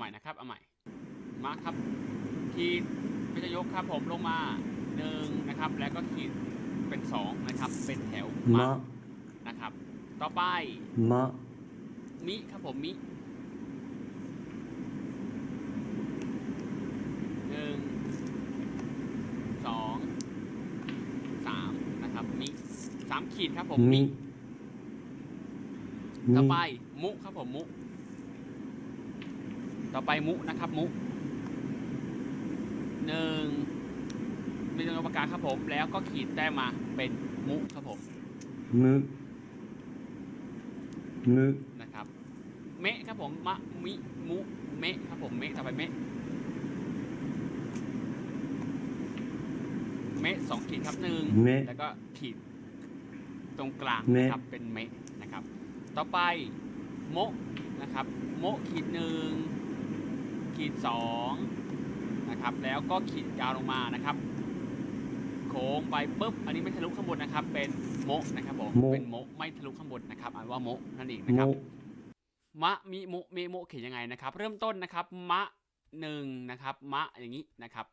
ใหม่นะครับ เอาใหม่ มาครับ ขีดพิจยกครับผมลงมาหนึ่งนะครับ แล้วก็ขีดเป็นสองนะครับ เป็นแถวมามะนะครับ ต่อไป มะ มิครับผมมิหนึ่งสองสามนะครับ มิสามขีดครับผมมิต่อมิไป มุครับผมมุ ต่อไปมุนะครับมุหนึ่งมีตัวประกาศครับผม แล้วก็ขีดแต้มมาเป็นมุครับผมมึมึนะครับ เมะครับผมมะมิมุเมะครับผมเมะต่อไปเมะเมะสองขีดครับหนึ่งเมะ แล้วก็ขีดตรงกลางเมะ นะครับเป็นเมะนะครับ ต่อไปโมะนะครับโมะขีดหนึ่ง ขีดสองนะครับแล้วก็ขีดยาวลงมานะครับ โค้งไปปุ๊บอันนี้ไม่ทะลุข้างบนนะครับ เป็นโมะนะครับผมโมะเป็นโมะไม่ทะลุข้างบนนะครับอ่านว่าโมะนั่นเองนะโมครับมะมิมุเมโมเขียนยังไงนะครับ เริ่มต้นนะครับ มะหนึ่งนะครับ มะอย่างนี้นะครับ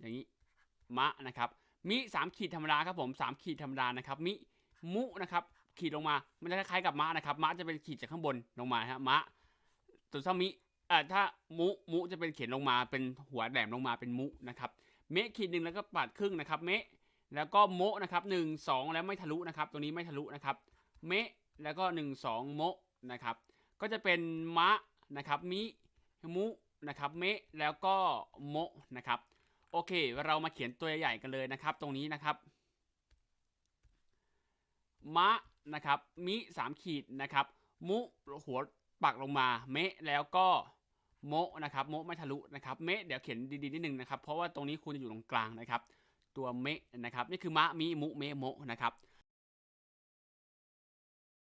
อย่างนี้มะนะครับ มิสามขีดธรรมดาครับผมสามขีดธรรมดานะครับ มิมุนะครับ ขีดลงมา มันจะคล้ายๆกับมะนะครับ มะจะเป็นขีดจากข้างบนลงมาฮะมะตัวถ้ามิ อ่าถ้ามุมุจะเป็นเขียนลงมาเป็นหัวแหลมลงมาเป็นมุนะครับ เมขีดหนึ่งแล้วก็ปาดครึ่งนะครับ เมแล้วก็โมะนะครับหนึ่งสองแล้วไม่ทะลุนะครับ ตัวนี้ไม่ทะลุนะครับ เมแล้วก็หนึ่งสองโมะนะครับ ก็จะเป็นมะนะครับ มิ มุนะครับ เมแล้วก็โมะนะครับ โอเค เรามาเขียนตัวใหญ่กันเลยนะครับ ตรงนี้นะครับ มะนะครับ มิสามขีดนะครับ มุหัวปักลงมา เมแล้วก็ โมะนะครับโมะไม่ทะลุนะครับเมะเดี๋ยวเขียนดีๆนิดนึงนะครับเพราะว่าตรงนี้คุณจะอยู่ตรงกลางนะครับตัวเมะนะครับนี่คือมะมิมุเมะโมะนะครับ